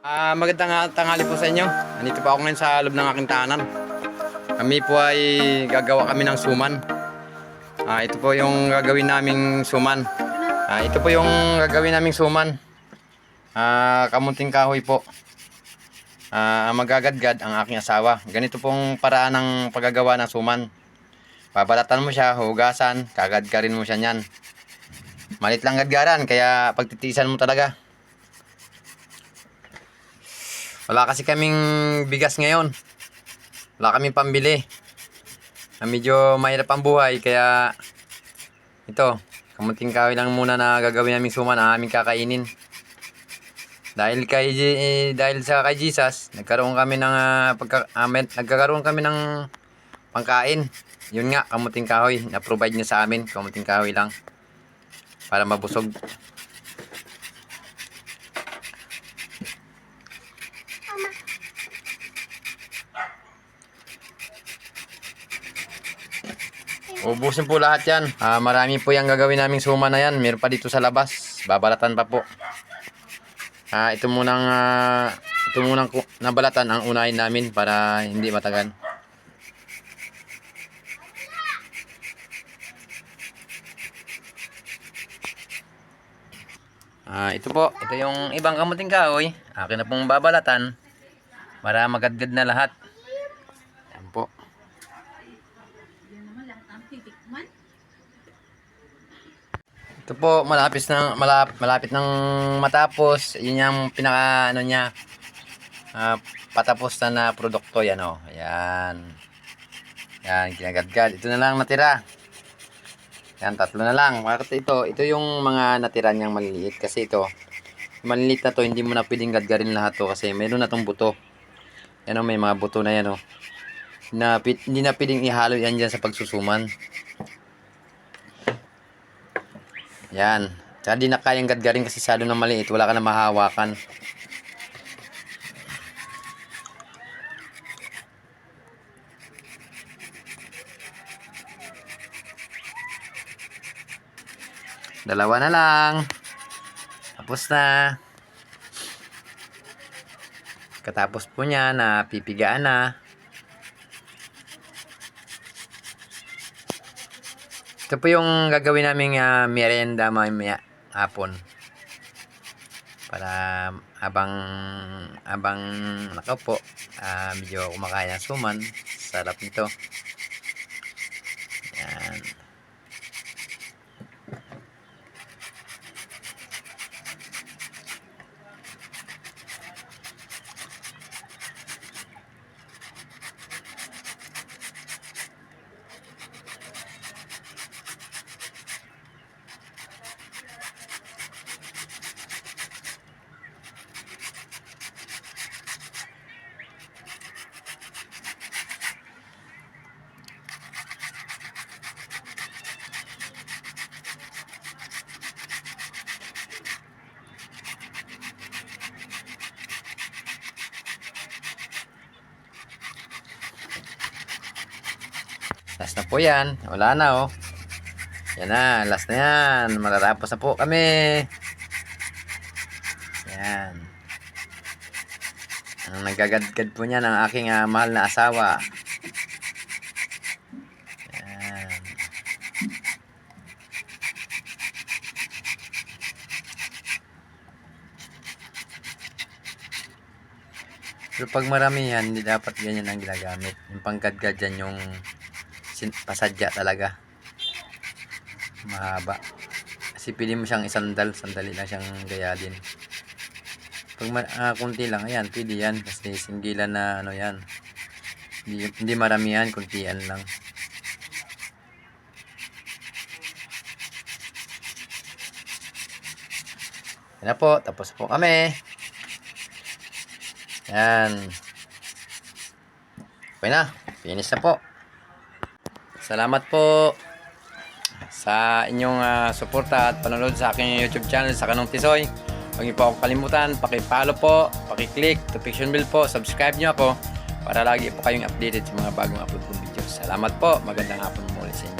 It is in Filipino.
Ah, magandang tanghali po sa inyo. Nandito po ako ngayon sa loob ng aking tahanan. Kami po ay gagawa kami ng suman. Ah, ito po yung gagawin naming suman. Ah, ito po yung gagawin naming suman. Ah, kamunting kahoy po. Ah, magagadgad ang aking asawa. Ganito pong paraan ng paggagawa ng suman. Babalatan mo siya, hugasan, kagadgarin mo siya niyan. Malit lang gadgaran, kaya pagtitisan mo talaga. Wala kasi kaming bigas ngayon. Wala kaming pambili. Na medyo mahirap ang buhay kaya ito, kamunting kahoy lang muna na gagawin namin suman ang aming kakainin. Dahil kay eh, dahil sa kay Jesus, nagkaroon kami ng ah, pagka, ah, may- nagkakaroon kami ng pangkain. Yun nga, kamuting kahoy na provide niya sa amin, kamuting kahoy lang para mabusog. Ubusin po lahat yan. Ah, marami po yung gagawin naming suma na yan. Meron pa dito sa labas. Babalatan pa po. Ah, ito munang ah, ito munang ku- nabalatan ang unahin namin para hindi matagal. Ah, ito po, ito yung ibang kamuting kahoy. Akin na pong babalatan para magadgad na lahat. Yan po. Yan naman lahat ang titikman. Ito po, malapit na malapit, malapit nang matapos. Yun yung pinaka ano niya. ah, patapos na na produkto yan oh. Ayan. Yan, kinagadgad. Ito na lang natira. Yan, tatlo na lang. Bakit ito? Ito yung mga natira niyang maliliit. Kasi ito, maliliit na to, hindi mo na pwedeng gadgarin lahat to kasi mayroon na tong buto. Yan oh, may mga buto na yan oh. Na, hindi na pwedeng ihalo yan dyan sa pagsusuman. Yan. Tsaka di na kayang gadgarin kasi salo na maliit. Wala ka na mahawakan. Dalawa na lang. Tapos na. Katapos po niya na pipigaan na. Ito po yung gagawin naming ah, merienda mamaya hapon. Para habang habang nakaupo, ah, medyo kumakain suman. Sarap nito. Last na po yan. Wala na oh. Yan na. Last na yan. Matatapos na po kami. Yan. Ang nagagadgad po niya ng aking ah, mahal na asawa. Yan. Pero pag maramihan, hindi dapat ganyan ang ginagamit. Yung panggadgad dyan yung pasadya talaga. Mahaba. Kasi pili mo siyang isandal, sandali lang siyang gayadin. Pag ah, kunti lang, ayan, pili yan. Kasi singgilan na ano yan. Hindi, hindi maramihan, kuntian lang. Yan na po, tapos po kami. Yan. Okay na, finish na po. Salamat po sa inyong ah, suporta at panonood sa aking YouTube channel sa Kanong Tisoy. Huwag niyo po ako kalimutan, paki-follow po, paki-click, notification bell po, subscribe niyo ako para lagi po kayong updated sa mga bagong upload kong videos. Salamat po, magandang hapon muli sa inyo.